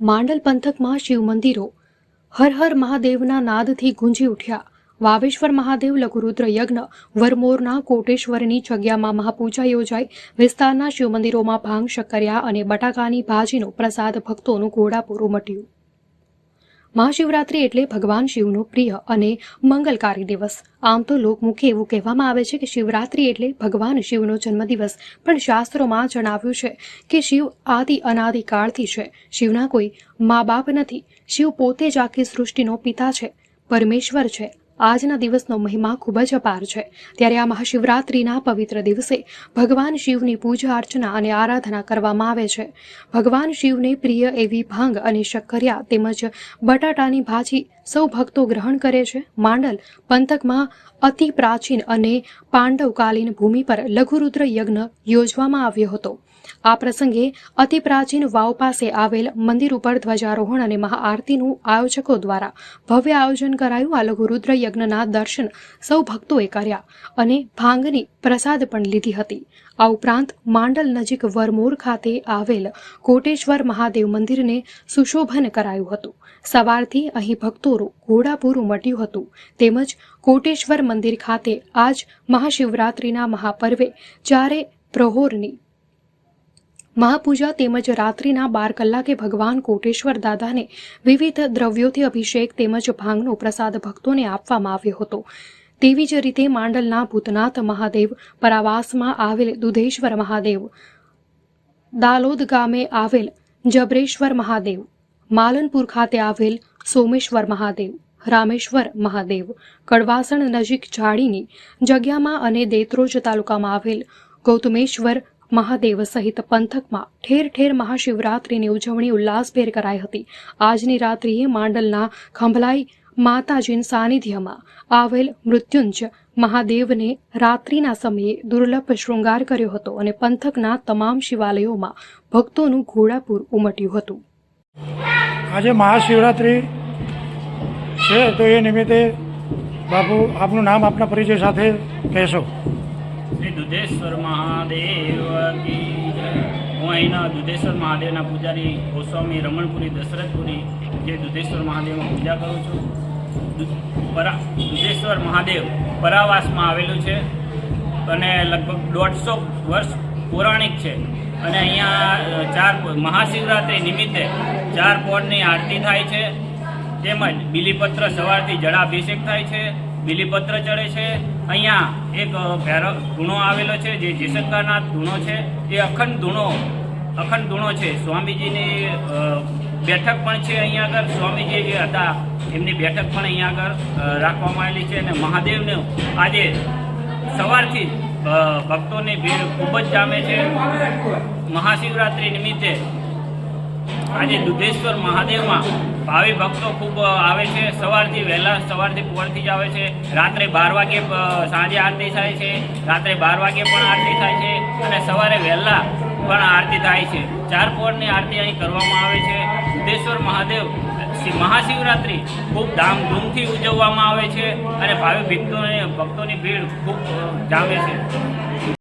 માંડલ પંથકમાં શિવ મંદિરો. હર હર મહાદેવના નાદથી ગુંજી ઉઠ્યા. વાવેશ્વર મહાદેવ લઘુરુદ્ર યજ્ઞ, વરમોરના કોટેશ્વરની જગ્યામાં મહાપૂજા યોજાઈ. વિસ્તારના શિવ મંદિરોમાં ભાંગ શક્કરિયા અને બટાકાની ભાજીનો પ્રસાદ ભક્તોનું ઘોડાપૂરું ઉમટ્યું મહાશિવરાત્રિ એટલે ભગવાન શિવનો પ્રિય અને મંગલકારી દિવસ. આમ તો લોકમુખે એવું કહેવામાં આવે છે કે શિવરાત્રિ એટલે ભગવાન શિવનો જન્મદિવસ. પણ શાસ્ત્રોમાં જણાવ્યું છે કે શિવ આદિ અનાદિ કાળથી છે. શિવના કોઈ મા બાપ નથી. શિવ પોતે જ આખી સૃષ્ટિનો પિતા છે. પરમેશ્વર છે. આજના દિવસનો મહિમા ખૂબ જ અપાર છે. ત્યારે આ મહાશિવરાત્રિના પવિત્ર દિવસે ભગવાન શિવની પૂજા અર્ચના અને આરાધના કરવામાં આવે છે. ભગવાન શિવને પ્રિય એવી ભાંગ અને શક્કરિયા તેમજ બટાટાની ભાજી સૌ ભક્તો ગ્રહણ કરે છે. માંડલ પંથકમાં અતિ પ્રાચીન અને પાંડવકાલીન ભૂમિ પર લઘુરુદ્ર યજ્ઞ યોજવામાં આવ્યો હતો. આ પ્રસંગે અતિ પ્રાચીન વાવ પાસે આવેલ મંદિર ઉપર ધ્વજારોહણ અને મહાઆરતીનું આયોજકો દ્વારા ભવ્ય આયોજન કરાયું. આ લઘુરુદ્ર યજ્ઞના દર્શન સૌ ભક્તોએ કર્યા અને ભાંગની પ્રસાદ પણ લીધી હતી. આ ઉપરાંત માંડલ નજીક વરમોર ખાતે આવેલ કોટેશ્વર મહાદેવ મંદિરને સુશોભન કરાયું હતું. સવારથી અહીં ભક્તોનું ઘોડાપૂર ઉમટ્યું હતું. તેમજ કોટેશ્વર મંદિર ખાતે આજ મહાશિવરાત્રિના મહાપર્વે ચારે પ્રહોરની મહાપૂજા તેમજ રાત્રિના બાર કલાકે ભગવાન કોટેશ્વર દાદાને વિવિધ દ્રવ્યોથી અભિષેક તેમજ ભાંગનો પ્રસાદ ભક્તોને આપવામાં આવ્યો હતો. તેવી જ રીતે માંડલના ભૂતનાથ મહાદેવ પરાવાસમાં આવેલ દુધેશ્વર મહાદેવ, દાલોદ ગામે આવેલ જબરેશ્વર મહાદેવ, માલનપુર ખાતે આવેલ સોમેશ્વર મહાદેવ, રામેશ્વર મહાદેવ, કડવાસણ નજીક ઝાડીની જગ્યામાં અને દેત્રોજ તાલુકામાં આવેલ ગૌતમેશ્વર મહાદેવ સહિત પંથકમાં ઠેર ઠેર મહાશિવરાત્રિની ઉજવણી ઉલ્લાસભેર કરાઈ હતી. આજની રાત્રિએ માંડલના ખંભલાઈ માતાજીના સાનિધ્યમાં આવેલ મૃત્યુંજ મહાદેવને રાત્રિના સમયે દુર્લભ શૃંગાર કર્યો હતો અને પંથકના તમામ શિવાલયોમાં ભક્તોનું ઘોડાપૂર ઉમટ્યું હતું. આજે મહાશિવરાત્રિ છે, તો એ નિમિત્તે બાપુ આપનું નામ આપના પરિચય સાથે કહેશો. દુધેશ્વર મહાદેવ કી હું અહીંના દુધેશ્વર મહાદેવના પૂજારી ગોસ્વામી રમણપુરી દશરથપુરી જે દુધેશ્વર મહાદેવમાં પૂજા કરું છું. પરા, દુધેશ્વર મહાદેવ પરાવાસમાં આવેલું છે અને લગભગ દોઢસો વર્ષ પૌરાણિક છે. અને અહીંયા ચાર મહાશિવરાત્રિ નિમિત્તે ચાર પોળની આરતી થાય છે. તેમજ બિલીપત્ર સવારથી જળાભિષેક થાય છે. બિલીપત્ર ચડે છે. અહીંયા એક ભૈરવ ધૂણો આવેલો છે, જે જેસંકાનાથ ધૂણો છે. એ અખંડ ધૂણો અખંડ ધૂણો છે. સ્વામીજીની બેઠક પણ છે અહીંયા આગળ. સ્વામીજી જે હતા, એમની બેઠક પણ અહીંયા આગળ રાખવામાં આવેલી છે. અને મહાદેવને આજે સવારથી ભક્તોની ભીડ ખૂબ જ જામે છે. મહાશિવરાત્રિ નિમિત્તે આજે દુધેશ્વર મહાદેવમાં ભાવિ ભક્તો ખૂબ આવે છે. સવારથી વહેલા, સવારથી પોરથી જ આવે છે. રાત્રે બાર વાગે સાંજે આરતી થાય છે. રાત્રે બાર વાગે પણ આરતી થાય છે અને સવારે વહેલા પણ આરતી થાય છે. ચાર પોરની આરતી અહીં કરવામાં આવે છે. દુધેશ્વર મહાદેવ મહાશિવરાત્રિ ખૂબ ધામધૂમથી ઉજવવામાં આવે છે અને ભાવિ ભક્તોને, ભક્તોની ભીડ ખૂબ જામે છે.